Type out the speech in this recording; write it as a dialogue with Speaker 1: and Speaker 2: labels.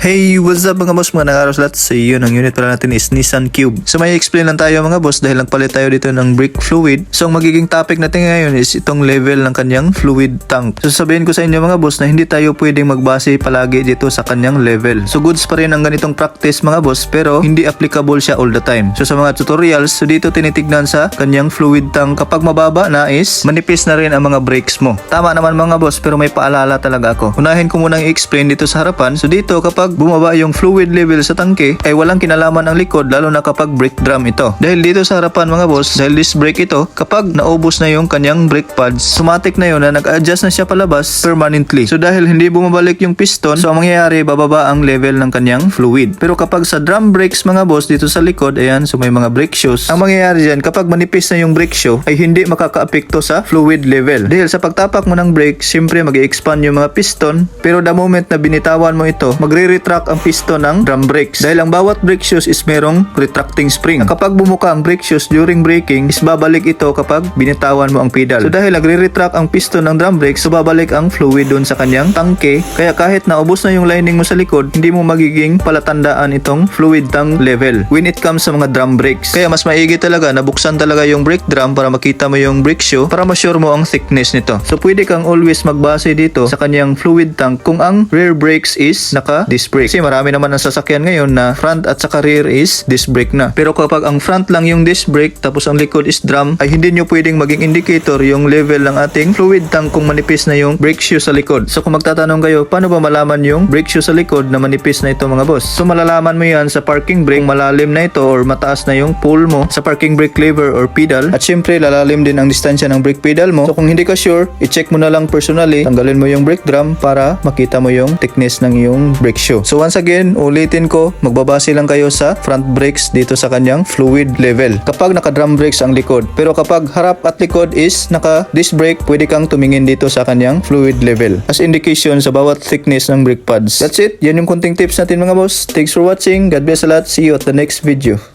Speaker 1: Hey, what's up mga boss? Mga nag-aros lahat sa iyo. Ang unit pala natin is Nissan Cube. So may explain lang tayo mga boss dahil nagpalit tayo dito ng brake fluid. So ang magiging topic natin ngayon is itong level ng kanyang fluid tank. So sabihin ko sa inyo mga boss na hindi tayo pwedeng magbase palagi dito sa kanyang level. So goods pa rin ang ganitong practice mga boss pero hindi applicable siya all the time. So sa mga tutorials, so dito tinitignan sa kanyang fluid tank kapag mababa na is manipis na rin ang mga brakes mo. Tama naman mga boss pero may paalala talaga ako. Unahin ko munang i-explain dito sa harapan. So dito kapag bumaba yung fluid level sa tangke ay walang kinalaman ang likod lalo na kapag brake drum ito. Dahil dito sa harapan mga boss, dahil disc brake ito, kapag naubos na yung kanyang brake pads, sumatik na yun na nag-adjust na siya palabas permanently. So dahil hindi bumabalik yung piston, so ang mangyayari bababa ang level ng kanyang fluid. Pero kapag sa drum brakes mga boss dito sa likod, ayan, so may mga brake shoes. Ang mangyayari dyan, kapag manipis na yung brake shoe, ay hindi makakaapekto sa fluid level. Dahil sa pagtapak mo ng brake, siyempre mag expand yung mga piston, pero the moment na binitawan mo ito, magre-retract ang piston ng drum brakes. Dahil ang bawat brake shoes is merong retracting spring. Kapag bumuka ang brake shoes during braking, is babalik ito kapag binitawan mo ang pedal. So dahil nagre-retract ang piston ng drum brakes, so babalik ang fluid dun sa kanyang tangke. Kaya kahit naubos na yung lining mo sa likod, hindi mo magiging palatandaan itong fluid tank level when it comes sa mga drum brakes. Kaya mas maigi talaga na buksan talaga yung brake drum para makita mo yung brake shoe para ma-sure mo ang thickness nito. So pwede kang always magbase dito sa kanyang fluid tank kung ang rear brakes is naka disc brake. Kasi marami naman ang sasakyan ngayon na front at saka rear is disc brake na. Pero kapag ang front lang yung disc brake tapos ang likod is drum ay hindi nyo pwedeng maging indicator yung level ng ating fluid tank kung manipis na yung brake shoe sa likod. So kung magtatanong kayo, paano ba malaman yung brake shoe sa likod na manipis na ito mga boss? So malalaman mo yan sa parking brake, malalim na ito or mataas na yung pull mo sa parking brake lever or pedal. At syempre lalalim din ang distansya ng brake pedal mo. So kung hindi ka sure, i-check mo na lang personally, tanggalin mo yung brake drum para makita mo yung thickness ng iyong brake shoe. So once again, ulitin ko, magbabase lang kayo sa front brakes dito sa kanyang fluid level. Kapag naka drum brakes ang likod. Pero kapag harap at likod is naka disc brake, pwede kang tumingin dito sa kanyang fluid level as indication sa bawat thickness ng brake pads. That's it. Yan yung kunting tips natin mga boss. Thanks for watching. God bless a lot. See you at the next video.